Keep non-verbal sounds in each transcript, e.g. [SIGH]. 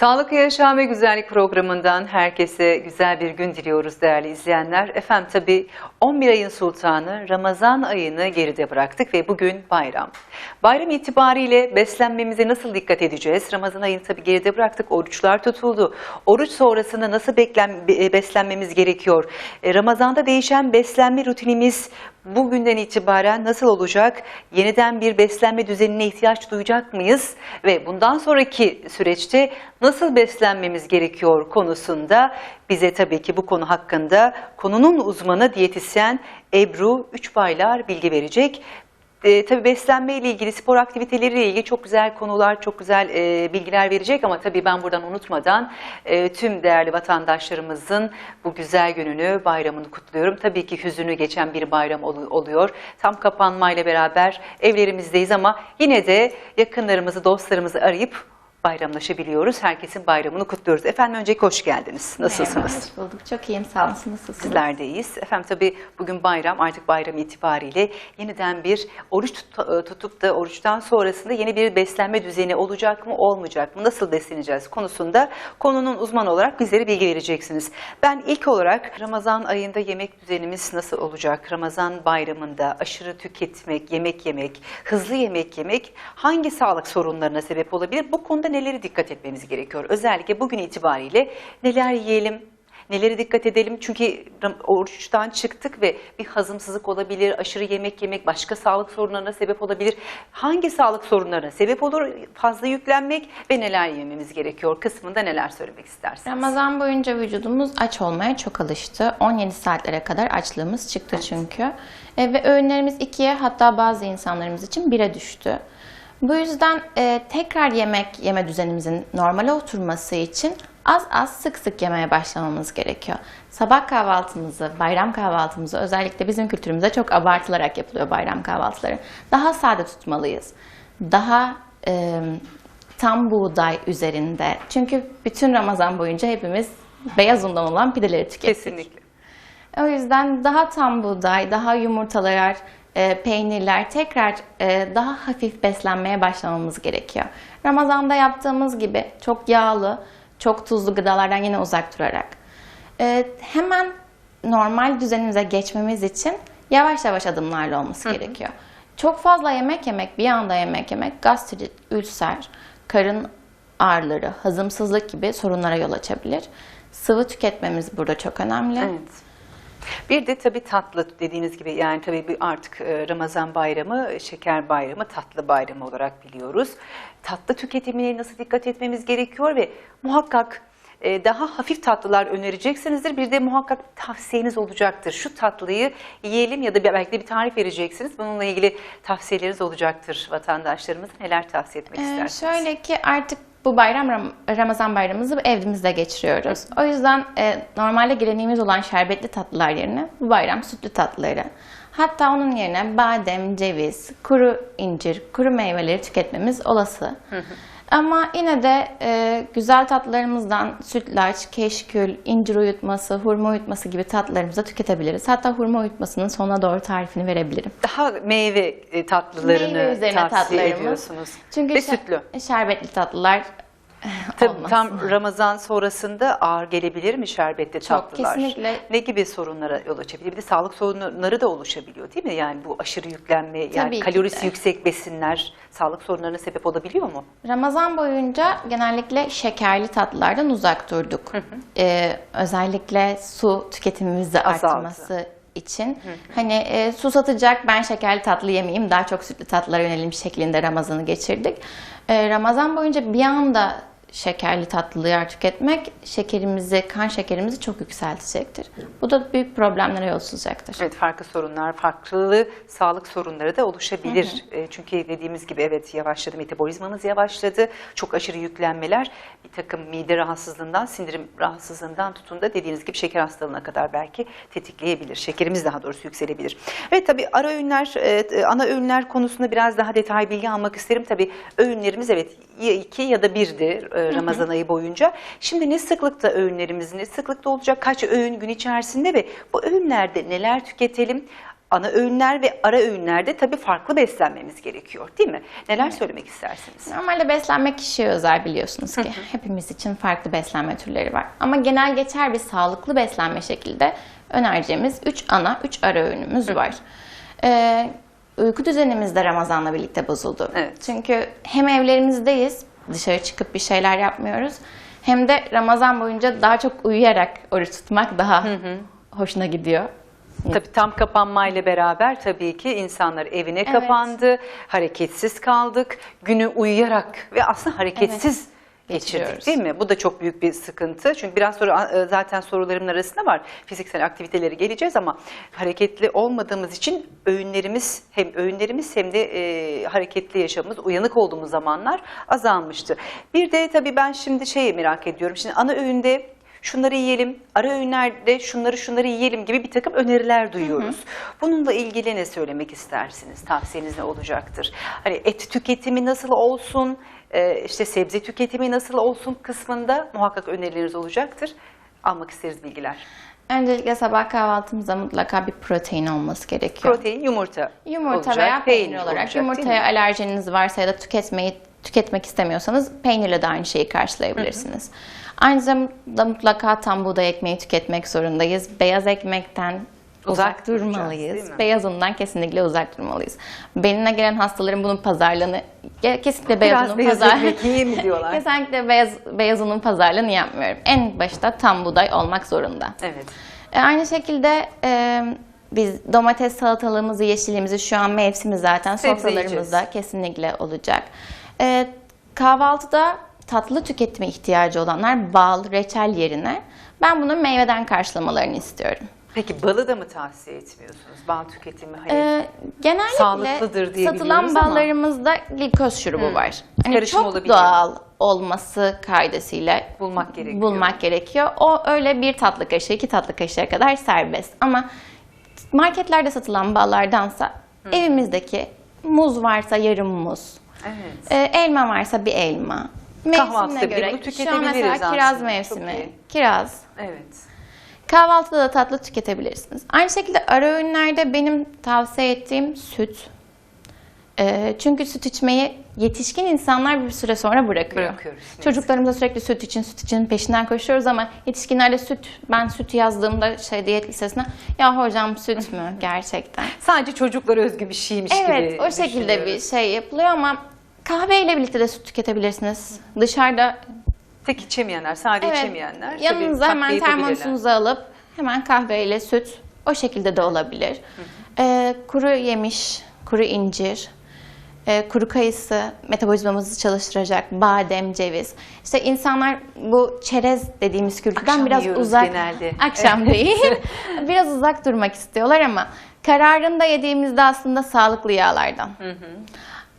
Sağlıklı Yaşam ve Güzellik programından herkese güzel bir gün diliyoruz değerli izleyenler. Efendim tabi 11 ayın sultanı Ramazan ayını geride bıraktık ve bugün bayram. Bayram itibariyle beslenmemize nasıl dikkat edeceğiz? Ramazan ayını tabi geride bıraktık, oruçlar tutuldu. Oruç sonrasında nasıl beklen, be- beslenmemiz gerekiyor? E, Ramazanda değişen beslenme rutinimiz bugünden itibaren nasıl olacak? Yeniden bir beslenme düzenine ihtiyaç duyacak mıyız? Ve bundan sonraki süreçte nasıl beslenmemiz gerekiyor konusunda bize tabii ki bu konu hakkında konunun uzmanı diyetisyen Ebru Üçbaylar bilgi verecek. E, tabii beslenme ile ilgili, spor aktiviteleriyle ilgili çok güzel konular, çok güzel e, bilgiler verecek ama tabii ben buradan unutmadan e, tüm değerli vatandaşlarımızın bu güzel gününü, bayramını kutluyorum. Tabii ki hüzünlü geçen bir bayram ol- oluyor. Tam kapanmayla beraber evlerimizdeyiz ama yine de yakınlarımızı, dostlarımızı arayıp bayramlaşabiliyoruz. Herkesin bayramını kutluyoruz. Efendim öncelikle hoş geldiniz. Nasılsınız? Merhaba, hoş bulduk. Çok iyiyim, sağ olun. Nasılsınız? Sizler de iyiyiz. Efendim tabii bugün bayram artık bayram itibariyle yeniden bir oruç tut- tutup da oruçtan sonrasında yeni bir beslenme düzeni olacak mı olmayacak mı nasıl besleneceğiz konusunda konunun uzmanı olarak bizlere bilgi vereceksiniz. Ben ilk olarak Ramazan ayında yemek düzenimiz nasıl olacak? Ramazan bayramında aşırı tüketmek, yemek yemek, hızlı yemek yemek hangi sağlık sorunlarına sebep olabilir? Bu konuda neleri dikkat etmemiz gerekiyor? Özellikle bugün itibariyle neler yiyelim, Nelere dikkat edelim? Çünkü oruçtan çıktık ve bir hazımsızlık olabilir, aşırı yemek yemek başka sağlık sorunlarına sebep olabilir. Hangi sağlık sorunlarına sebep olur? Fazla yüklenmek ve neler yememiz gerekiyor kısmında neler söylemek istersiniz? Ramazan boyunca vücudumuz aç olmaya çok alıştı. 17 saatlere kadar açlığımız çıktı çünkü. E, ve öğünlerimiz ikiye hatta bazı insanlarımız için bire düştü. Bu yüzden e, tekrar yemek yeme düzenimizin normale oturması için az az sık sık yemeye başlamamız gerekiyor. Sabah kahvaltımızı, bayram kahvaltımızı özellikle bizim kültürümüzde çok abartılarak yapılıyor bayram kahvaltıları. Daha sade tutmalıyız. Daha e, tam buğday üzerinde. Çünkü bütün Ramazan boyunca hepimiz beyaz undan olan pideleri tükettik. Kesinlikle. O yüzden daha tam buğday, daha yumurtalar, peynirler tekrar e, daha hafif beslenmeye başlamamız gerekiyor. Ramazanda yaptığımız gibi çok yağlı, çok tuzlu gıdalardan yine uzak durarak. E, hemen normal düzenimize geçmemiz için yavaş yavaş adımlarla olması gerekiyor. Çok fazla yemek yemek, bir anda yemek yemek, gastrit, ülser, karın ağrıları, hazımsızlık gibi sorunlara yol açabilir. Sıvı tüketmemiz burada çok önemli. Evet. Bir de tabii tatlı dediğiniz gibi yani tabii bir artık e, Ramazan bayramı, şeker bayramı, tatlı bayramı olarak biliyoruz. Tatlı tüketimine nasıl dikkat etmemiz gerekiyor ve muhakkak e, daha hafif tatlılar önereceksinizdir. Bir de muhakkak tavsiyeniz olacaktır. Şu tatlıyı yiyelim ya da belki de bir tarif vereceksiniz. Bununla ilgili tavsiyeleriniz olacaktır vatandaşlarımıza. Neler tavsiye etmek Ee, istersiniz? şöyle ki artık bu bayram Ram- Ramazan bayramımızı evimizde geçiriyoruz. O yüzden e, normalde geleneğimiz olan şerbetli tatlılar yerine bu bayram sütlü tatlıları. Hatta onun yerine badem, ceviz, kuru incir, kuru meyveleri tüketmemiz olası. Ama yine de e, güzel tatlılarımızdan sütlaç, keşkül, incir uyutması, hurma uyutması gibi tatlılarımızı da tüketebiliriz. Hatta hurma uyutmasının sonuna doğru tarifini verebilirim. Daha meyve e, tatlılarını Meyve üzerine tavsiye tatlılarımız. ediyorsunuz. Çünkü Ve şer- sütlü. şerbetli tatlılar Tabii olmaz. tam Ramazan sonrasında ağır gelebilir mi şerbetli Çok, tatlılar? kesinlikle. Ne gibi sorunlara yol açabilir? Bir de sağlık sorunları da oluşabiliyor değil mi? Yani bu aşırı yüklenme, yani Tabii ki kalorisi de. yüksek besinler sağlık sorunlarına sebep olabiliyor mu? Ramazan boyunca genellikle şekerli tatlılardan uzak durduk. Ee, özellikle su tüketimimizi artması için. Hani e, su satacak ben şekerli tatlı yemeyeyim daha çok sütlü tatlılara yönelim şeklinde Ramazan'ı geçirdik. Ee, Ramazan boyunca bir anda şekerli tatlılar tüketmek şekerimizi, kan şekerimizi çok yükseltecektir. Bu da büyük problemlere yol açacaktır. Evet farklı sorunlar, farklı sağlık sorunları da oluşabilir. E, Çünkü dediğimiz gibi evet yavaşladı, metabolizmamız yavaşladı. Çok aşırı yüklenmeler bir takım mide rahatsızlığından, sindirim rahatsızlığından tutun da dediğiniz gibi şeker hastalığına kadar belki tetikleyebilir. Şekerimiz daha doğrusu yükselebilir. Evet tabii ara öğünler, e, ana öğünler konusunda biraz daha detay bilgi almak isterim. Tabii öğünlerimiz evet ya iki ya da birdi e, Ramazan ayı boyunca. Şimdi ne sıklıkta öğünlerimiz, ne sıklıkta olacak, kaç öğün gün içerisinde ve bu öğünlerde neler tüketelim? ana öğünler ve ara öğünlerde tabii farklı beslenmemiz gerekiyor değil mi? Neler söylemek istersiniz? Normalde beslenme kişiye özel biliyorsunuz ki. Hepimiz için farklı beslenme türleri var. Ama genel geçer bir sağlıklı beslenme şekilde önereceğimiz 3 ana, 3 ara öğünümüz var. Ee, uyku düzenimiz de Ramazan'la birlikte bozuldu. Evet. Çünkü hem evlerimizdeyiz, dışarı çıkıp bir şeyler yapmıyoruz. Hem de Ramazan boyunca daha çok uyuyarak oruç tutmak daha hoşuna gidiyor. Tabii tam kapanmayla beraber tabii ki insanlar evine kapandı, hareketsiz kaldık, günü uyuyarak ve aslında hareketsiz geçirdik değil mi? Bu da çok büyük bir sıkıntı. Çünkü biraz sonra e, zaten sorularımın arasında var. Fiziksel aktiviteleri geleceğiz ama hareketli olmadığımız için öğünlerimiz hem öğünlerimiz hem de e, hareketli yaşamımız, uyanık olduğumuz zamanlar azalmıştı. Bir de tabii ben şimdi şeyi merak ediyorum. Şimdi ana öğünde şunları yiyelim, ara öğünlerde şunları şunları yiyelim gibi bir takım öneriler duyuyoruz. Bununla ilgili ne söylemek istersiniz? Tavsiyeniz ne olacaktır? Hani et tüketimi nasıl olsun, e, işte sebze tüketimi nasıl olsun kısmında muhakkak önerileriniz olacaktır. Almak isteriz bilgiler. Öncelikle sabah kahvaltımızda mutlaka bir protein olması gerekiyor. Protein, yumurta Yumurta olacak, veya peynir, olarak. olacak, değil Yumurtaya mi? alerjiniz varsa ya da tüketmeyi tüketmek istemiyorsanız peynirle de aynı şeyi karşılayabilirsiniz. Aynı zamanda mutlaka tam buğday ekmeği tüketmek zorundayız. Beyaz ekmekten Uzak durmalıyız. değil mi? Beyaz undan kesinlikle uzak durmalıyız. Benimle gelen hastaların bunun pazarlığını kesinlikle beyaz unun beyaz pazar ekmek yiyeyim mi [LAUGHS] diyorlar. kesinlikle beyaz beyaz unun pazarlığını yapmıyorum. En başta tam buğday olmak zorunda. Evet. E, aynı şekilde e, biz domates salatalığımızı, yeşilliğimizi şu an mevsimi zaten Sebze sofralarımızda yiyeceğiz. kesinlikle olacak. E, kahvaltıda tatlı tüketime ihtiyacı olanlar bal, reçel yerine ben bunu meyveden karşılamalarını istiyorum. Peki balı da mı tavsiye etmiyorsunuz? Bal tüketimi hani E, genellikle Sağlıklıdır diye satılan biliyoruz ama. ballarımızda glikoz şurubu var. Hani Karışım çok olabiliyor. doğal olması kaydıyla bulmak gerekiyor. bulmak gerekiyor. O öyle bir tatlı kaşığı, iki tatlı kaşığa kadar serbest. Ama marketlerde satılan ballardansa evimizdeki muz varsa yarım muz, Evet. e, elma varsa bir elma. Kahvaltıda Mevsimine bile göre. bunu Şu an mesela tüketebiliriz kiraz aslında. mevsimi. Kiraz. Evet. Kahvaltıda da tatlı tüketebilirsiniz. Aynı şekilde ara öğünlerde benim tavsiye ettiğim süt. Ee, çünkü süt içmeyi yetişkin insanlar bir süre sonra bırakıyor. Bırakıyoruz, Çocuklarımıza sürekli süt için, süt için peşinden koşuyoruz ama yetişkinlerde süt, ben süt yazdığımda şey diyet listesine ya hocam süt mü [LAUGHS] gerçekten? Sadece çocuklara özgü bir şeymiş gibi Evet o şekilde bir şey yapılıyor ama kahveyle birlikte de süt tüketebilirsiniz. Dışarıda Tek içemeyenler, sade Evet. içemeyenler. tabii Yanınıza hemen termosunuzu alıp hemen kahveyle süt o şekilde de olabilir. Ee, kuru yemiş, kuru incir, e, kuru kayısı metabolizmamızı çalıştıracak, badem, ceviz. İşte insanlar bu çerez dediğimiz kültürden Akşam biraz uzak. genelde. [LAUGHS] Akşam değil. [LAUGHS] biraz uzak durmak istiyorlar ama kararında yediğimizde aslında sağlıklı yağlardan.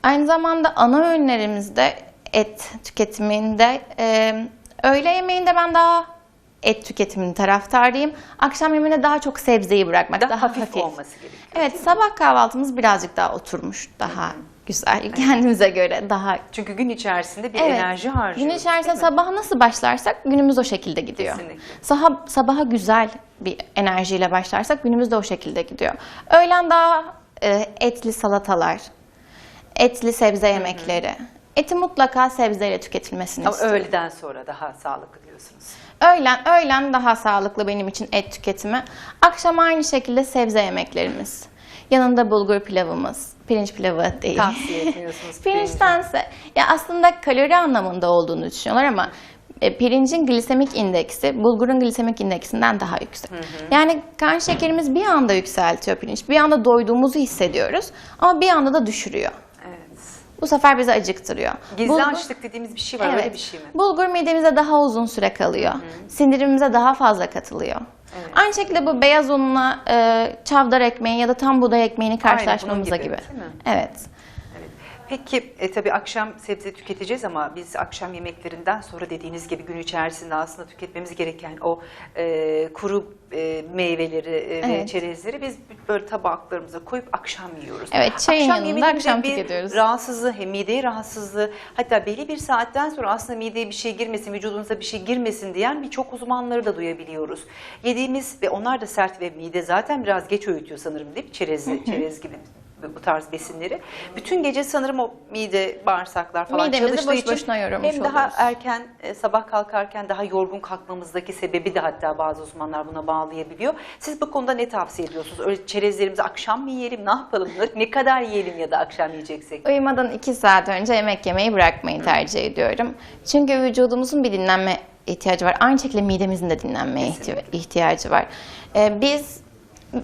Aynı zamanda ana öğünlerimizde et tüketiminde e, öğle yemeğinde ben daha et tüketiminin taraftarıyım. Akşam yemeğine daha çok sebzeyi bırakmak, Daha daha, hafif olması gerekiyor, Evet, sabah kahvaltımız birazcık daha oturmuş, daha güzel, kendimize göre daha Çünkü gün içerisinde bir Evet. enerji harcıyoruz. Gün içerisinde sabaha nasıl başlarsak günümüz o şekilde gidiyor. Kesinlikle. Saha, sabaha güzel bir enerjiyle başlarsak günümüz de o şekilde gidiyor. Öğlen daha e, etli salatalar, etli sebze yemekleri. Eti mutlaka sebzeyle tüketilmesini Ama istiyorum. öğleden sonra daha sağlıklı diyorsunuz. Öğlen, öğlen daha sağlıklı benim için et tüketimi. Akşam aynı şekilde sebze yemeklerimiz. Yanında bulgur pilavımız, pirinç pilavı değil. Tavsiye [LAUGHS] etmiyorsunuz. Pirinçtense ya aslında kalori anlamında olduğunu düşünüyorlar ama e, pirincin glisemik indeksi bulgurun glisemik indeksinden daha yüksek. Yani kan şekerimiz bir anda yükseltiyor pirinç. Bir anda doyduğumuzu hissediyoruz ama bir anda da düşürüyor. Evet. Bu sefer bizi acıktırıyor. Gizli Bulgur- açlık dediğimiz bir şey var. Öyle bir şey mi? Bulgur midemizde daha uzun süre kalıyor. Sindirimimize daha fazla katılıyor. Aynı şekilde bu beyaz unla e, çavdar ekmeği ya da tam buğday ekmeğini karşılaştırmamıza gibi, gibi. mi? Evet. Peki e, tabii akşam sebze tüketeceğiz ama biz akşam yemeklerinden sonra dediğiniz gibi gün içerisinde aslında tüketmemiz gereken o e, kuru e, meyveleri e, ve Evet. çerezleri biz böyle tabaklarımıza koyup akşam yiyoruz. Evet, çayın yanında yemediğinde akşam bir tüketiyoruz. Rahatsızlığı hem mideye rahatsızlığı hatta belli bir saatten sonra aslında mideye bir şey girmesin, vücudunuza bir şey girmesin diyen birçok uzmanları da duyabiliyoruz. Yediğimiz ve onlar da sert ve mide zaten biraz geç öğütüyor sanırım değil mi? Çerez, çerez gibi bu tarz besinleri. Bütün gece sanırım o mide, bağırsaklar falan Midemizi çalıştığı boş için hem daha oluyoruz. erken e, sabah kalkarken daha yorgun kalkmamızdaki sebebi de hatta bazı uzmanlar buna bağlayabiliyor. Siz bu konuda ne tavsiye ediyorsunuz? Öyle çerezlerimizi akşam mı yiyelim, ne yapalım? Ne kadar yiyelim ya da akşam yiyeceksek? Uyumadan 2 saat önce yemek yemeyi bırakmayı tercih ediyorum. Çünkü vücudumuzun bir dinlenme ihtiyacı var. Aynı şekilde midemizin de dinlenmeye Kesinlikle. ihtiyacı var. Ee, biz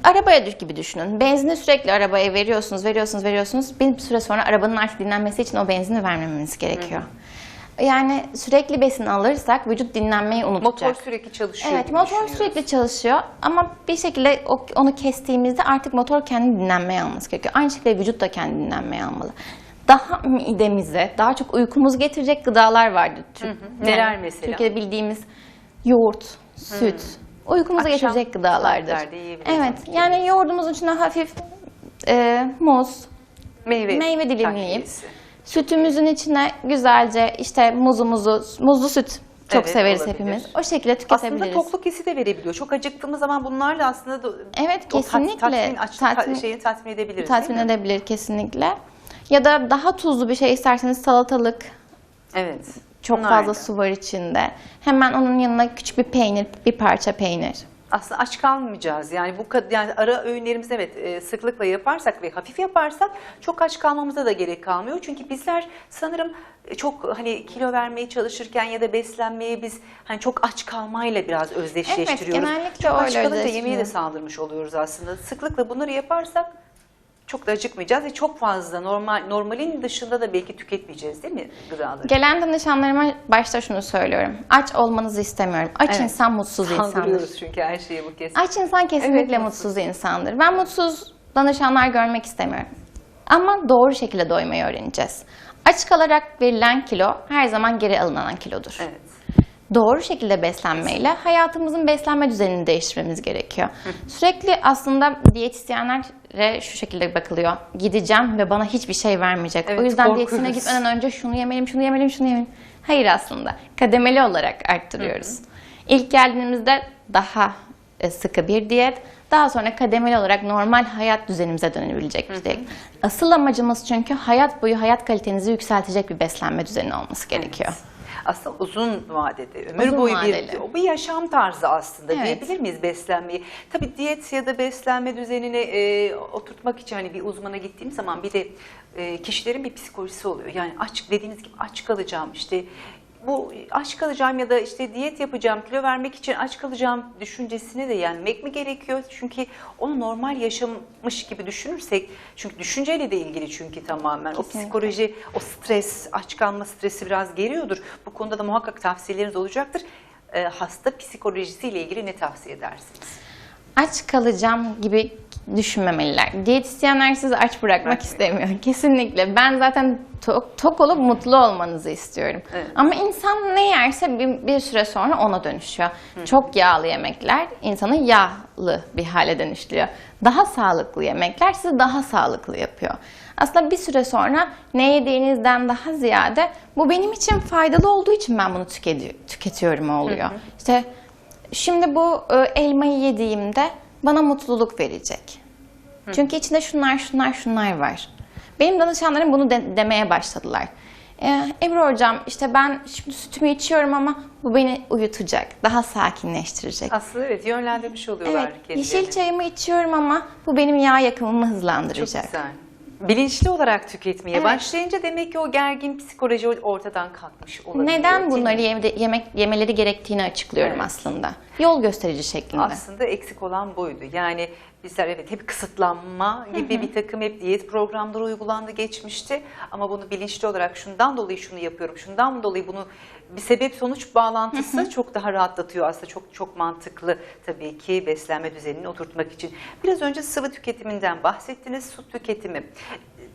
arabaya gibi düşünün. Benzini sürekli arabaya veriyorsunuz, veriyorsunuz, veriyorsunuz. Bir süre sonra arabanın artık dinlenmesi için o benzini vermememiz gerekiyor. Yani sürekli besin alırsak vücut dinlenmeyi unutacak. Motor sürekli çalışıyor Evet, motor sürekli çalışıyor ama bir şekilde onu kestiğimizde artık motor kendi dinlenmeye alması gerekiyor. Aynı şekilde vücut da kendi dinlenmeye almalı. Daha midemize, daha çok uykumuz getirecek gıdalar vardı. Tür- Neler mesela? Türkiye'de bildiğimiz yoğurt, süt, uykumuzu Akşam getirecek gıdalardır. saatlerde yiyebiliriz Evet, yani yoğurdumuzun içine hafif e, muz, Meyve, meyve dilimleyip takviyesi. sütümüzün içine güzelce işte muzumuzu, muzlu süt çok Evet, severiz olabilir. hepimiz. O şekilde tüketebiliriz. Aslında tokluk hissi de verebiliyor. Çok acıktığımız zaman bunlarla aslında da, Evet, o tat- kesinlikle. tatmin, aç, ta- Tatmin- tatmin edebiliriz. tatmin değil mi? edebilir kesinlikle. Ya da daha tuzlu bir şey isterseniz salatalık, Evet. Çok Bunlar fazla su var içinde. Hemen onun yanına küçük bir peynir, bir parça peynir. Aslında aç kalmayacağız. Yani bu yani ara öğünlerimizi evet e, sıklıkla yaparsak ve hafif yaparsak çok aç kalmamıza da gerek kalmıyor. Çünkü bizler sanırım e, çok hani kilo vermeye çalışırken ya da beslenmeye biz hani çok aç kalmayla biraz özdeşleştiriyoruz. genellikle çok aç öyle kalınca yemeğe de saldırmış oluyoruz aslında. Sıklıkla bunları yaparsak çok da acıkmayacağız ve çok fazla normal normalin dışında da belki tüketmeyeceğiz değil mi gıdaları? Gelen danışanlarıma başta şunu söylüyorum. Aç olmanızı istemiyorum. Aç Evet. insan mutsuz insandır. Çünkü her şeye bu kez. Aç insan kesinlikle Evet, mutsuz insandır. Ben mutsuz danışanlar görmek istemiyorum. Ama doğru şekilde doymayı öğreneceğiz. Aç kalarak verilen kilo her zaman geri alınan kilodur. Evet. Doğru şekilde beslenmeyle hayatımızın beslenme düzenini değiştirmemiz gerekiyor. Sürekli aslında diyetisyenlere şu şekilde bakılıyor. Gideceğim ve bana hiçbir şey vermeyecek. Evet, o yüzden korkuyoruz. diyetisyene gitmeden önce şunu yemeliyim, şunu yemeliyim, şunu yemeliyim. Hayır aslında. Kademeli olarak arttırıyoruz. İlk geldiğimizde daha e, sıkı bir diyet, daha sonra kademeli olarak normal hayat düzenimize dönebilecek bir diyet. Asıl amacımız çünkü hayat boyu hayat kalitenizi yükseltecek bir beslenme düzeni olması gerekiyor. Aslında uzun vadede, ömür Uzun boyu vadeli. bir, bir yaşam tarzı aslında Evet. diyebilir miyiz beslenmeyi? Tabii diyet ya da beslenme düzenini e, oturtmak için hani bir uzmana gittiğim zaman bir de e, kişilerin bir psikolojisi oluyor. Yani aç dediğiniz gibi aç kalacağım işte bu aç kalacağım ya da işte diyet yapacağım, kilo vermek için aç kalacağım düşüncesine de yenmek mi gerekiyor? Çünkü onu normal yaşamış gibi düşünürsek, çünkü düşünceyle de ilgili çünkü tamamen. O Kesinlikle. psikoloji, o stres, aç kalma stresi biraz geriyordur. Bu konuda da muhakkak tavsiyeleriniz olacaktır. Ee, hasta psikolojisiyle ilgili ne tavsiye edersiniz? Aç kalacağım gibi düşünmemeliler. Diyetisyenler sizi aç bırakmak Bırakmıyor. istemiyor. [LAUGHS] Kesinlikle. Ben zaten tok, tok olup mutlu olmanızı istiyorum. Evet. Ama insan ne yerse bir, bir süre sonra ona dönüşüyor. Çok yağlı yemekler insanı yağlı bir hale dönüştürüyor. Daha sağlıklı yemekler sizi daha sağlıklı yapıyor. Aslında bir süre sonra ne yediğinizden daha ziyade bu benim için faydalı olduğu için ben bunu tüketi- tüketiyorum oluyor. İşte Şimdi bu e, elmayı yediğimde bana mutluluk verecek. Çünkü içinde şunlar şunlar şunlar var. Benim danışanlarım bunu de- demeye başladılar. Ee, Ebru hocam işte ben şimdi sütümü içiyorum ama bu beni uyutacak, daha sakinleştirecek. Aslında evet yönlendirmiş oluyorlar Evet, kendilerini. yeşil çayımı içiyorum ama bu benim yağ yakımımı Çok hızlandıracak. güzel. Bilinçli olarak tüketmeye Evet. başlayınca demek ki o gergin psikoloji ortadan kalkmış olabiliyor. Neden bunları yeme- yemek yemeleri gerektiğini açıklıyorum Evet. aslında. Yol gösterici şeklinde. Aslında eksik olan buydu. Yani bizler evet hep kısıtlanma gibi bir takım hep diyet programları uygulandı geçmişti. Ama bunu bilinçli olarak şundan dolayı şunu yapıyorum, şundan dolayı bunu bir sebep sonuç bağlantısı çok daha rahatlatıyor aslında. Çok çok mantıklı tabii ki beslenme düzenini oturtmak için. Biraz önce sıvı tüketiminden bahsettiniz, su tüketimi.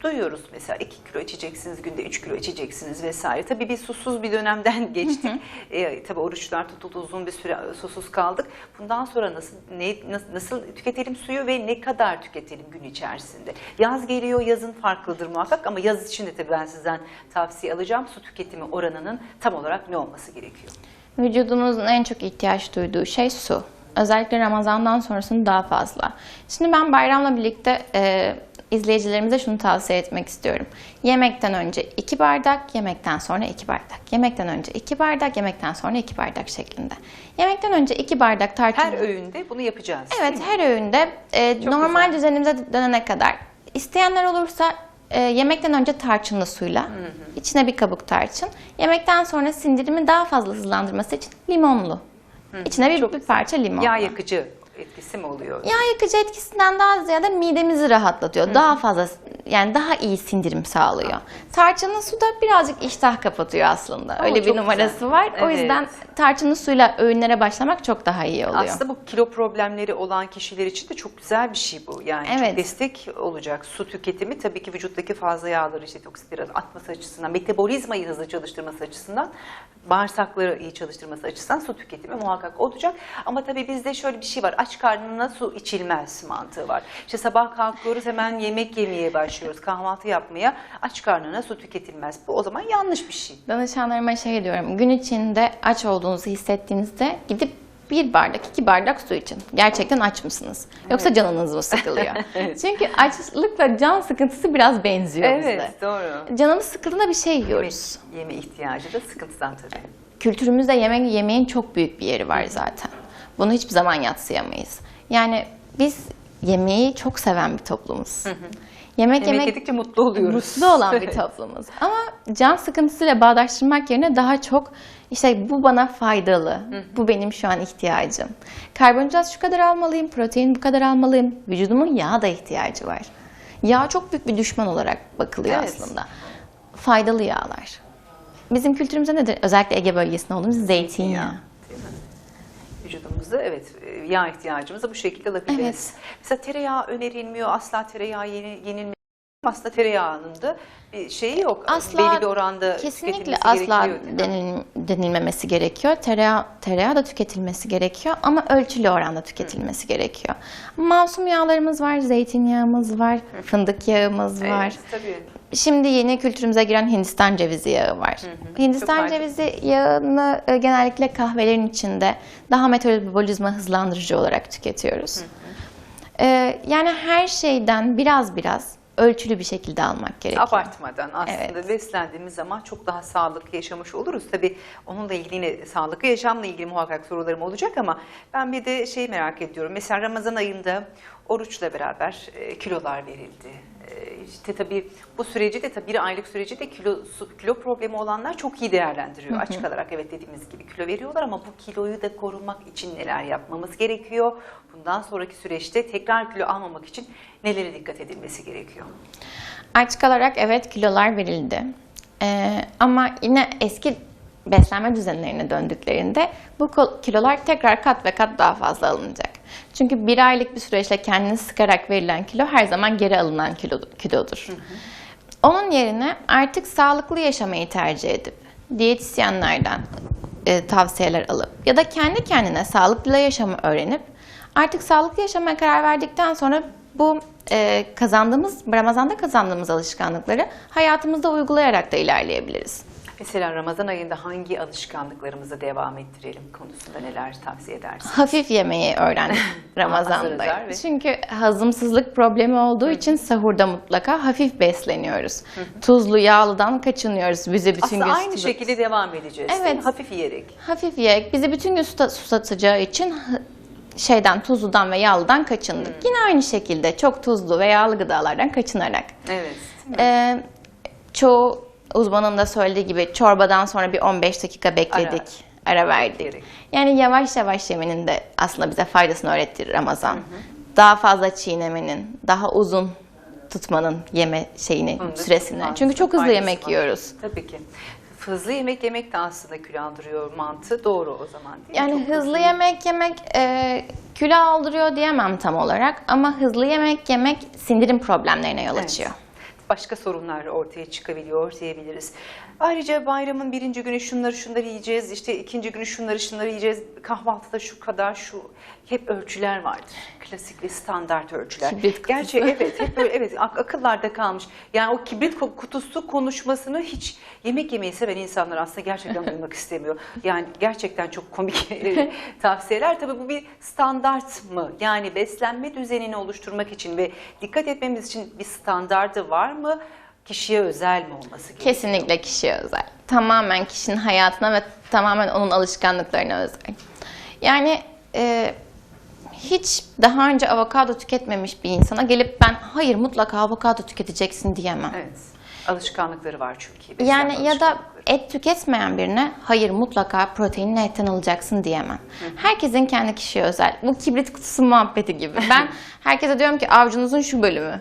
Duyuyoruz mesela 2 kilo içeceksiniz, günde 3 kilo içeceksiniz vesaire. Tabii bir susuz bir dönemden [LAUGHS] geçtik. e, tabii oruçlar tutuldu uzun bir süre susuz kaldık. Bundan sonra nasıl ne nasıl, nasıl tüketelim suyu ve ne kadar tüketelim gün içerisinde? Yaz geliyor, yazın farklıdır muhakkak ama yaz için de tabii ben sizden tavsiye alacağım. Su tüketimi oranının tam olarak ne olması gerekiyor? Vücudumuzun en çok ihtiyaç duyduğu şey su. Özellikle Ramazan'dan sonrasını daha fazla. Şimdi ben bayramla birlikte e, izleyicilerimize şunu tavsiye etmek istiyorum. Yemekten önce 2 bardak, yemekten sonra 2 bardak. Yemekten önce 2 bardak, yemekten sonra 2 bardak şeklinde. Yemekten önce 2 bardak tarçın. Her öğünde bunu yapacağız. Evet, her öğünde e, normal güzel. düzenimize dönene kadar. İsteyenler olursa e, yemekten önce tarçınlı suyla, içine bir kabuk tarçın. Yemekten sonra sindirimi daha fazla hızlandırması için limonlu. İçine bir, Çok bir parça limon. Yağ yakıcı etkisi mi oluyor? Yağ yakıcı etkisinden daha ziyade midemizi rahatlatıyor. Daha fazla yani daha iyi sindirim sağlıyor. Tarçınlı su da birazcık iştah kapatıyor aslında. Oo, Öyle bir numarası güzel. var. O Evet. yüzden tarçınlı suyla öğünlere başlamak çok daha iyi oluyor. Aslında bu kilo problemleri olan kişiler için de çok güzel bir şey bu. Yani Evet. çok destek olacak. Su tüketimi tabii ki vücuttaki fazla yağları işte toksitleri atması açısından, metabolizmayı hızlı çalıştırması açısından, bağırsakları iyi çalıştırması açısından su tüketimi muhakkak olacak. Ama tabii bizde şöyle bir şey var. Aç karnına su içilmez mantığı var. İşte sabah kalkıyoruz hemen yemek yemeye başlıyoruz. Kahvaltı yapmaya. Aç karnına su tüketilmez. Bu o zaman yanlış bir şey. Danışanlarıma şey diyorum, gün içinde aç olduğunuzu hissettiğinizde gidip bir bardak, iki bardak su için. Gerçekten aç mısınız? Yoksa canınız mı sıkılıyor? [LAUGHS] Çünkü açlıkla can sıkıntısı biraz benziyor bizde. Evet doğru. Canımız sıkıldığında bir şey Yemek, yiyoruz. yeme ihtiyacı da sıkıntıdan tabii. Kültürümüzde yemek yemeğin çok büyük bir yeri var zaten. Bunu hiçbir zaman yatsıyamayız. Yani biz yemeği çok seven bir toplumuz. Yemek Yemek yemek yedikçe mutlu oluyoruz. mutlu olan bir toplumuz. Ama can sıkıntısıyla bağdaştırmak yerine daha çok işte bu bana faydalı, bu benim şu an ihtiyacım. Karbonhidrat şu kadar almalıyım, protein bu kadar almalıyım. Vücudumun yağa da ihtiyacı var. Yağ çok büyük bir düşman olarak bakılıyor Evet. aslında. Faydalı yağlar. Bizim kültürümüzde nedir? Özellikle Ege bölgesinde olduğumuz zeytinyağı. Değil mi? Vücudumuzda evet e, yağ ihtiyacımızı bu şekilde alabiliriz. Evet. Mesela tereyağı önerilmiyor. Asla tereyağı yeni, yenilmiyor. Aslında tereyağının bir şeyi yok. Asla Belli bir oranda kesinlikle asla denil, denilmemesi gerekiyor. Tereyağı, tereyağı da tüketilmesi gerekiyor ama ölçülü oranda tüketilmesi gerekiyor. Masum yağlarımız var, zeytinyağımız var, fındık yağımız var. Evet, tabii. Şimdi yeni kültürümüze giren Hindistan cevizi yağı var. Hindistan Çok cevizi yağını e, genellikle kahvelerin içinde daha metabolizma hızlandırıcı olarak tüketiyoruz. E, yani her şeyden biraz biraz ölçülü bir şekilde almak gerekiyor. Abartmadan aslında Evet. beslendiğimiz zaman çok daha sağlıklı yaşamış oluruz. Tabii onunla ilgili yine sağlıklı yaşamla ilgili muhakkak sorularım olacak ama ben bir de şey merak ediyorum. Mesela Ramazan ayında oruçla beraber e, kilolar verildi. E, işte tabii bu süreci de tabii bir aylık süreci de kilo kilo problemi olanlar çok iyi değerlendiriyor. Açık alarak evet dediğimiz gibi kilo veriyorlar ama bu kiloyu da korumak için neler yapmamız gerekiyor? Bundan sonraki süreçte tekrar kilo almamak için nelere dikkat edilmesi gerekiyor? Aç kalarak evet kilolar verildi. Ee, ama yine eski beslenme düzenlerine döndüklerinde bu kilolar tekrar kat ve kat daha fazla alınacak. Çünkü bir aylık bir süreçte kendini sıkarak verilen kilo her zaman geri alınan kilo, kilodur. Onun yerine artık sağlıklı yaşamayı tercih edip diyetisyenlerden e, tavsiyeler alıp ya da kendi kendine sağlıklı yaşamı öğrenip artık sağlıklı yaşamaya karar verdikten sonra bu e, kazandığımız, Ramazan'da kazandığımız alışkanlıkları hayatımızda uygulayarak da ilerleyebiliriz. Mesela Ramazan ayında hangi alışkanlıklarımızı devam ettirelim konusunda neler tavsiye edersin? Hafif yemeyi öğrendik [LAUGHS] Ramazan'da. Ve- Çünkü hazımsızlık problemi olduğu için sahurda mutlaka hafif besleniyoruz. Tuzlu, yağlıdan kaçınıyoruz. Bizi bütün Aslında gün aynı tutup- şekilde devam edeceğiz. Evet. Hafif yiyerek. Hafif yiyerek bizi bütün gün susa- susatacağı için şeyden tuzludan ve yağlıdan kaçındık. Yine aynı şekilde çok tuzlu ve yağlı gıdalardan kaçınarak. Evet. Ee, çoğu uzmanın da söylediği gibi çorbadan sonra bir 15 dakika bekledik. Ara, verdik. Gerek. Yani yavaş yavaş yemenin de aslında bize faydasını öğrettirir Ramazan. Daha fazla çiğnemenin, daha uzun tutmanın yeme şeyini, süresini. Çünkü çok hızlı yemek var. yiyoruz. Tabii ki. Hızlı yemek yemek de aslında kilo andırıyor mantığı doğru o zaman değil mi? Yani Çok hızlı yemek yemek e, kilo aldırıyor diyemem tam olarak ama hızlı yemek yemek sindirim problemlerine yol Evet. açıyor. Başka sorunlar ortaya çıkabiliyor diyebiliriz. Ayrıca bayramın birinci günü şunları şunları yiyeceğiz, işte ikinci günü şunları şunları yiyeceğiz, kahvaltıda şu kadar şu hep ölçüler vardır. Klasik ve standart ölçüler. Kibrit kutusu. Gerçi evet hep böyle evet ak- akıllarda kalmış. Yani o kibrit kutusu konuşmasını hiç yemek yemeyi seven insanlar aslında gerçekten duymak istemiyor. Yani gerçekten çok komik e, [LAUGHS] tavsiyeler. Tabii bu bir standart mı? Yani beslenme düzenini oluşturmak için ve dikkat etmemiz için bir standardı var mı? Kişiye özel mi olması gerekiyor? Kesinlikle kişiye özel. Tamamen kişinin hayatına ve tamamen onun alışkanlıklarına özel. Yani e, hiç daha önce avokado tüketmemiş bir insana gelip ben hayır mutlaka avokado tüketeceksin diyemem. Evet. Alışkanlıkları var çünkü. Yani ya da et tüketmeyen birine hayır mutlaka proteinini etten alacaksın diyemem. Herkesin kendi kişiye özel. Bu kibrit kutusu muhabbeti gibi. Ben [LAUGHS] herkese diyorum ki avcunuzun şu bölümü.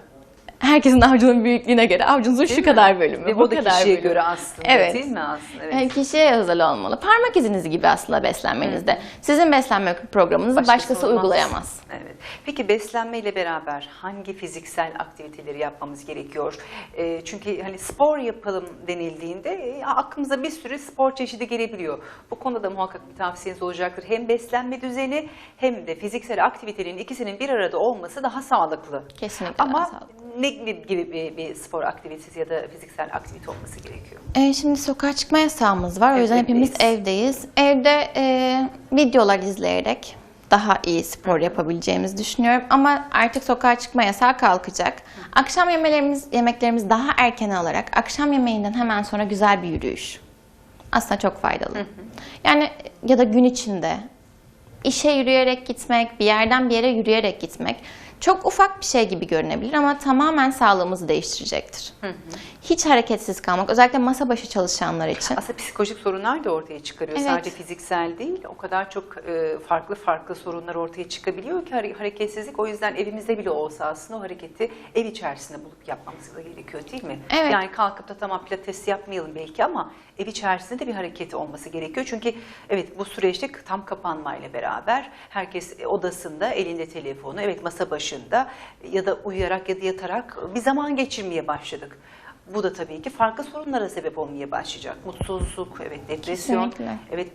Herkesin avucunun büyüklüğüne göre avucunuzun şu Değil mi? kadar bölümü. Ve bu bu da kadar kişiye bölümü. göre aslında Evet. değil mi aslında? Evet. Yani kişiye özel olmalı. Parmak iziniz gibi aslında beslenmenizde. Sizin beslenme programınızı Başkası başkası olmaz. uygulayamaz. Evet. Peki beslenmeyle beraber hangi fiziksel aktiviteleri yapmamız gerekiyor? E, çünkü hani spor yapalım denildiğinde e, aklımıza bir sürü spor çeşidi gelebiliyor. Bu konuda da muhakkak bir tavsiyeniz olacaktır. Hem beslenme düzeni hem de fiziksel aktivitenin ikisinin bir arada olması daha sağlıklı. Kesinlikle Ama daha sağlıklı. ne gibi, gibi bir, bir spor aktivitesi ya da fiziksel aktivite olması gerekiyor? Ee, şimdi sokağa çıkma yasağımız var. O yüzden hepimiz evdeyiz. Evde e, videolar izleyerek daha iyi spor yapabileceğimizi düşünüyorum. Ama artık sokağa çıkma yasağı kalkacak. Akşam yemelerimiz, yemeklerimiz daha erken alarak akşam yemeğinden hemen sonra güzel bir yürüyüş. Aslında çok faydalı. Yani ya da gün içinde işe yürüyerek gitmek, bir yerden bir yere yürüyerek gitmek çok ufak bir şey gibi görünebilir ama tamamen sağlığımızı değiştirecektir. Hiç hareketsiz kalmak, özellikle masa başı çalışanlar için. Aslında psikolojik sorunlar da ortaya çıkarıyor. Evet. Sadece fiziksel değil, o kadar çok e, farklı farklı sorunlar ortaya çıkabiliyor ki hare- hareketsizlik. O yüzden evimizde bile olsa aslında o hareketi ev içerisinde bulup yapmamız da gerekiyor değil mi? Evet. Yani kalkıp da tamam pilates yapmayalım belki ama ev içerisinde de bir hareket olması gerekiyor. Çünkü evet bu süreçte tam kapanmayla beraber herkes odasında elinde telefonu, evet masa başında ya da uyuyarak ya da yatarak bir zaman geçirmeye başladık. Bu da tabii ki farklı sorunlara sebep olmaya başlayacak. Mutsuzluk, evet depresyon, Kesinlikle. evet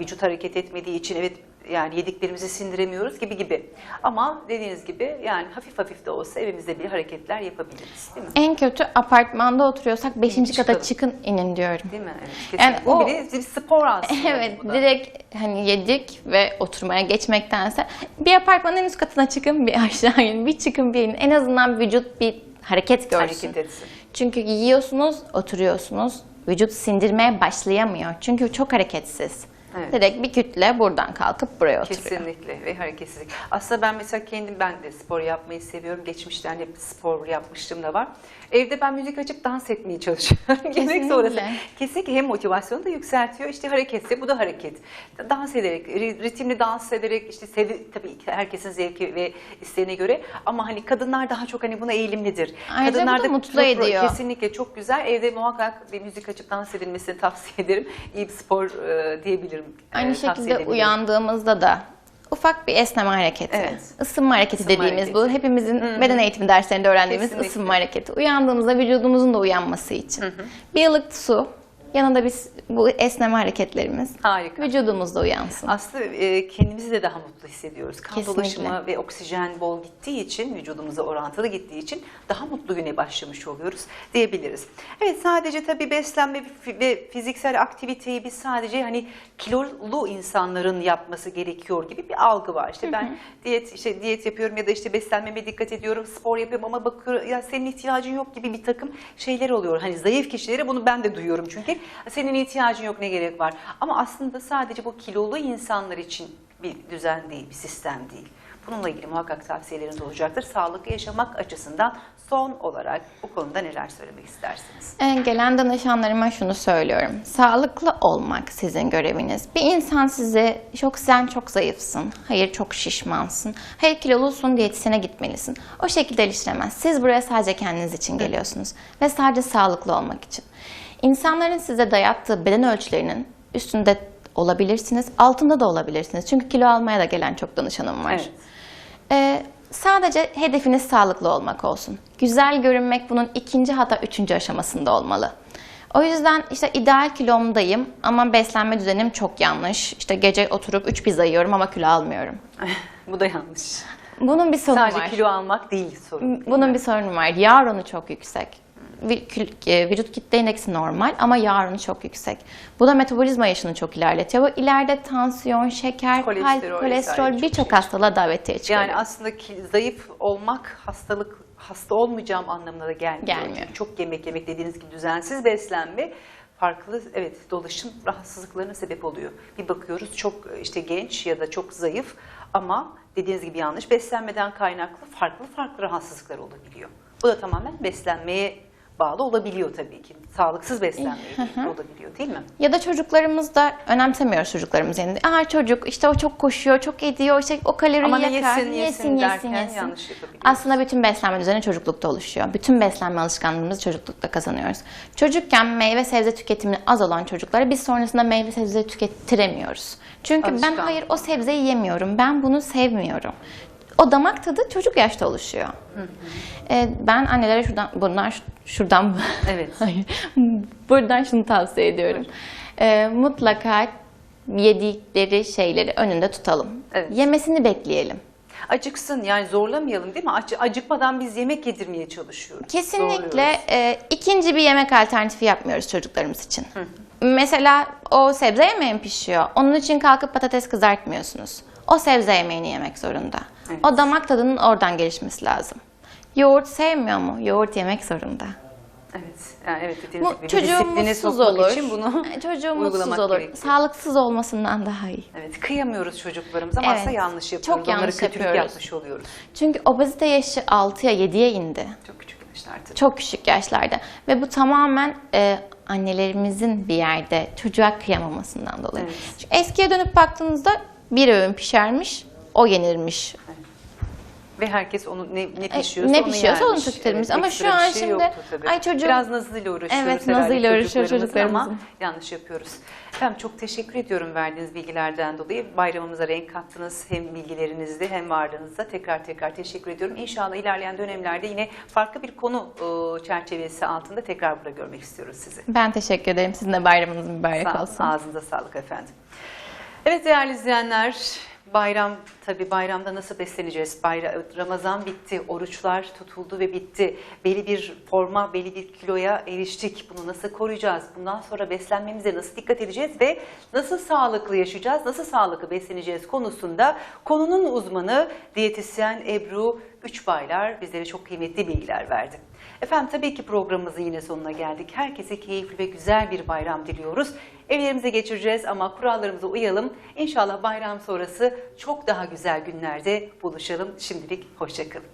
vücut hareket etmediği için evet yani yediklerimizi sindiremiyoruz gibi gibi. Ama dediğiniz gibi yani hafif hafif de olsa evimizde bir hareketler yapabiliriz değil mi? En kötü apartmanda oturuyorsak 5. Çıkalım. kata çıkın inin diyorum. Değil mi? Evet, Yani bu o- bile bir spor aslında. [LAUGHS] Evet, bu da. direkt hani yedik ve oturmaya geçmektense bir apartmanın en üst katına çıkın, bir aşağı inin, bir çıkın, bir inin. En azından vücut bir hareket görsün. Hareket etsin. Çünkü yiyorsunuz, oturuyorsunuz. Vücut sindirmeye başlayamıyor. Çünkü çok hareketsiz. Evet. Direkt bir kütle buradan kalkıp buraya oturuyor. Kesinlikle ve hareketsizlik. Aslında ben mesela kendim ben de spor yapmayı seviyorum. Geçmişten hep spor yapmıştım da var. Evde ben müzik açıp dans etmeye çalışıyorum. [LAUGHS] Yemek sonrası. Kesinlikle hem motivasyonu da yükseltiyor. İşte hareketse bu da hareket. Dans ederek, ri- ritimli dans ederek işte sevi, tabii ki herkesin zevki ve isteğine göre ama hani kadınlar daha çok hani buna eğilimlidir. Ayrıca bu da Kadınlar mutlu çok- ediyor. Kesinlikle çok güzel. Evde muhakkak bir müzik açıp dans edilmesini tavsiye ederim. İyi bir spor e, diyebilirim. E, Aynı tavsiye şekilde uyandığımızda da ufak bir esneme hareketi, Evet. ısınma hareketi Isınma dediğimiz bu hareketi. hepimizin beden eğitimi derslerinde öğrendiğimiz Kesinlikle. ısınma hareketi. Uyandığımızda vücudumuzun da uyanması için. Bir ılık su, yanında biz bu esneme hareketlerimiz Harika. vücudumuzda uyansın. Aslında e, kendimizi de daha mutlu hissediyoruz. Kan Kesinlikle. dolaşımı ve oksijen bol gittiği için, vücudumuza orantılı gittiği için daha mutlu güne başlamış oluyoruz diyebiliriz. Evet sadece tabii beslenme ve fiziksel aktiviteyi biz sadece hani kilolu insanların yapması gerekiyor gibi bir algı var. İşte ben diyet işte diyet yapıyorum ya da işte beslenmeme dikkat ediyorum, spor yapıyorum ama bakıyorum ya senin ihtiyacın yok gibi bir takım şeyler oluyor. Hani zayıf kişilere bunu ben de duyuyorum çünkü senin ihtiyacın yok ne gerek var. Ama aslında sadece bu kilolu insanlar için bir düzen değil, bir sistem değil. Bununla ilgili muhakkak tavsiyeleriniz olacaktır. Sağlıklı yaşamak açısından son olarak bu konuda neler söylemek istersiniz? Ee, Gelen danışanlarıma şunu söylüyorum. Sağlıklı olmak sizin göreviniz. Bir insan size çok sen çok zayıfsın, hayır çok şişmansın, hayır kilolusun diyetisyene gitmelisin. O şekilde eleştiremez. Siz buraya sadece kendiniz için geliyorsunuz ve sadece sağlıklı olmak için. İnsanların size dayattığı beden ölçülerinin üstünde olabilirsiniz, altında da olabilirsiniz. Çünkü kilo almaya da gelen çok danışanım var. Evet. Ee, Sadece hedefiniz sağlıklı olmak olsun. Güzel görünmek bunun ikinci hatta üçüncü aşamasında olmalı. O yüzden işte ideal kilomdayım ama beslenme düzenim çok yanlış. İşte gece oturup 3 pizza yiyorum ama kilo almıyorum. [LAUGHS] Bu da yanlış. Bunun bir sorunu Sadece var. kilo almak değil sorun. değil Bunun mi? bir sorunu var. Yağ oranı çok yüksek. E, Vücut kitle indeksi normal ama yağ oranı çok yüksek. Bu da metabolizma yaşını çok ilerletiyor. Bu ileride tansiyon, şeker, Kolesterol kalp, kolesterol birçok şey hastalığa davetiye çıkıyor. Yani aslında zayıf olmak hastalık hasta olmayacağım anlamına da gelmiyor. Gelmiyor. Çünkü çok yemek yemek dediğiniz gibi düzensiz beslenme farklı evet dolaşım rahatsızlıklarına sebep oluyor. Bir bakıyoruz çok işte genç ya da çok zayıf ama dediğiniz gibi yanlış beslenmeden kaynaklı farklı farklı rahatsızlıklar olabiliyor. Bu da tamamen beslenmeye bağlı olabiliyor tabii ki. Sağlıksız beslenmeye ilgili olabiliyor değil mi? Ya da çocuklarımız da önemsemiyoruz çocuklarımız yani. Aa çocuk işte o çok koşuyor, çok ediyor, işte o kaloriyi Ama yakar. yesin, yesin derken yanlış yapabiliyoruz. Aslında bütün beslenme düzeni çocuklukta oluşuyor. Bütün beslenme alışkanlığımızı çocuklukta kazanıyoruz. Çocukken meyve sebze tüketimini az olan çocuklara biz sonrasında meyve sebze tükettiremiyoruz. Çünkü ben Alışkanlık. hayır o sebzeyi yemiyorum, ben bunu sevmiyorum. O damak tadı çocuk yaşta oluşuyor. Ee, ben annelere şuradan, bunlar şuradan [LAUGHS] Evet. Hayır. Buradan şunu tavsiye ediyorum. Ee, mutlaka yedikleri şeyleri önünde tutalım. Evet. Yemesini bekleyelim. Acıksın yani zorlamayalım değil mi? Ac- acıkmadan biz yemek yedirmeye çalışıyoruz. Kesinlikle e, ikinci bir yemek alternatifi yapmıyoruz çocuklarımız için. Mesela o sebze yemeği pişiyor? Onun için kalkıp patates kızartmıyorsunuz. O sebze yemeğini yemek zorunda. Evet. O damak tadının oradan gelişmesi lazım. Yoğurt sevmiyor mu? Yoğurt yemek zorunda. Evet, yani evet dediğiniz Bu gibi çocuğu mutsuz olur. için bunu Çocuğu mutsuz olur. gerekiyor. Sağlıksız olmasından daha iyi. Evet, kıyamıyoruz çocuklarımıza Evet, aslında yanlış çok yapıyoruz. Onlara yanlış kötülük yapıyoruz. yapmış oluyoruz. Çünkü obezite yaşı 6'ya 7'ye indi. Çok küçük yaşlarda. Çok küçük yaşlarda. Ve bu tamamen e, annelerimizin bir yerde çocuğa kıyamamasından dolayı. Evet. Çünkü eskiye dönüp baktığınızda bir öğün pişermiş, o yenirmiş. Ve herkes onu ne, ne pişiyorsa ne onu pişiyorsa onu yermiş. tüketirmiş. Evet, Ama şu an şey şimdi, ay çocuğum- Biraz nazıyla uğraşıyoruz Evet, nazıyla uğraşıyor çocuklarımızın Ama yanlış yapıyoruz. Efendim çok teşekkür ediyorum verdiğiniz bilgilerden dolayı. Bayramımıza renk kattınız hem bilgilerinizle hem varlığınızla. Tekrar tekrar teşekkür ediyorum. İnşallah ilerleyen dönemlerde yine farklı bir konu e, çerçevesi altında tekrar burada görmek istiyoruz sizi. Ben teşekkür ederim. Sizin de bayramınız mübarek Sağ- olsun. Ağzınıza sağlık efendim. Evet değerli izleyenler, bayram tabi bayramda nasıl besleneceğiz? Bayra- Ramazan bitti, oruçlar tutuldu ve bitti. Belli bir forma, belli bir kiloya eriştik. Bunu nasıl koruyacağız? Bundan sonra beslenmemize nasıl dikkat edeceğiz ve nasıl sağlıklı yaşayacağız, nasıl sağlıklı besleneceğiz konusunda konunun uzmanı diyetisyen Ebru Üçbaylar bizlere çok kıymetli bilgiler verdi. Efendim tabii ki programımızın yine sonuna geldik. Herkese keyifli ve güzel bir bayram diliyoruz. Evlerimize geçireceğiz ama kurallarımıza uyalım. İnşallah bayram sonrası çok daha güzel günlerde buluşalım. Şimdilik hoşçakalın.